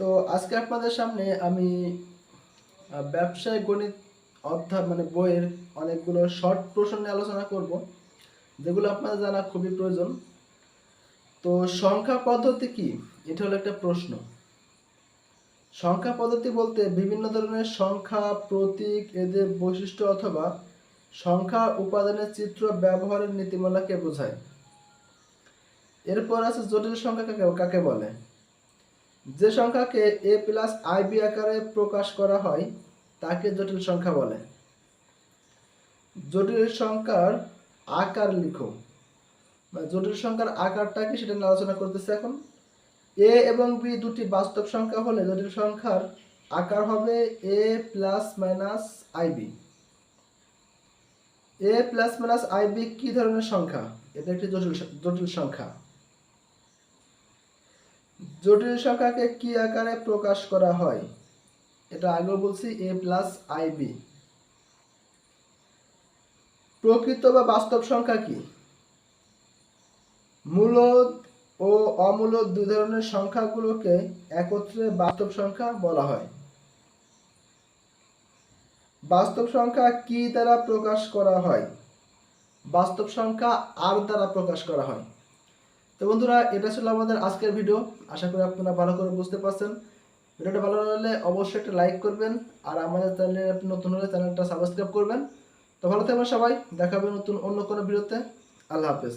তো আজকে আপনাদের সামনে আমি ব্যবসায় গণিত অধ্যায় মানে বইয়ের অনেকগুলো শর্ট প্রশ্ন নিয়ে আলোচনা করব, যেগুলো আপনাদের জানা খুবই প্রয়োজন। তো সংখ্যা পদ্ধতি কি? এটা হলো একটা প্রশ্ন। সংখ্যা পদ্ধতি বলতে বিভিন্ন ধরনের সংখ্যা, প্রতীক, এদের বৈশিষ্ট্য অথবা সংখ্যা উপাদানের চিত্র ব্যবহারের নীতিমালাকে বোঝায়? এরপর আছে জটিল সংখ্যা কাকে কাকে বলে? যে সংখ্যাকে এ প্লাস আইবি আকারে প্রকাশ করা হয়, তাকে জটিল সংখ্যা বলে। জটিল সংখ্যার আকার লিখো। জটিল সংখ্যার আকারটা কি সেটা নিয়ে আলোচনা করতেছে এখন। এ এবং বি দুটি বাস্তব সংখ্যা হলে জটিল সংখ্যার আকার হবে A plus minus IB A plus minus IB কি ধরনের সংখ্যা? এটা একটি জটিল জটিল সংখ্যা। জটিল সংখ্যাকে কি আকারে প্রকাশ করা হয়? এটা আগেও বলছি এ প্লাস আইবি প্রকৃত বা বাস্তব সংখ্যা কি? মূলদ ও অমূলদ দুই ধরনের সংখ্যাগুলোকে একত্রে বাস্তব সংখ্যা বলা হয়। বাস্তব সংখ্যা কি দ্বারা প্রকাশ করা হয়? বাস্তব সংখ্যা আর দ্বারা প্রকাশ করা হয়। তো বন্ধুরা, এটা ছিল আমাদের আজকের ভিডিও আশা করি আপনারা ভালো করে বুঝতে পারছেন। ভিডিওটা ভালো লাগলে অবশ্যই একটা লাইক করবেন, আর আমাদের চ্যানেলে আপনি নতুন হলে চ্যানেলটা সাবস্ক্রাইব করবেন। তো ভালো থাকবেন সবাই দেখাবেন নতুন অন্য কোনো ভিডিওতে আল্লাহ হাফেজ।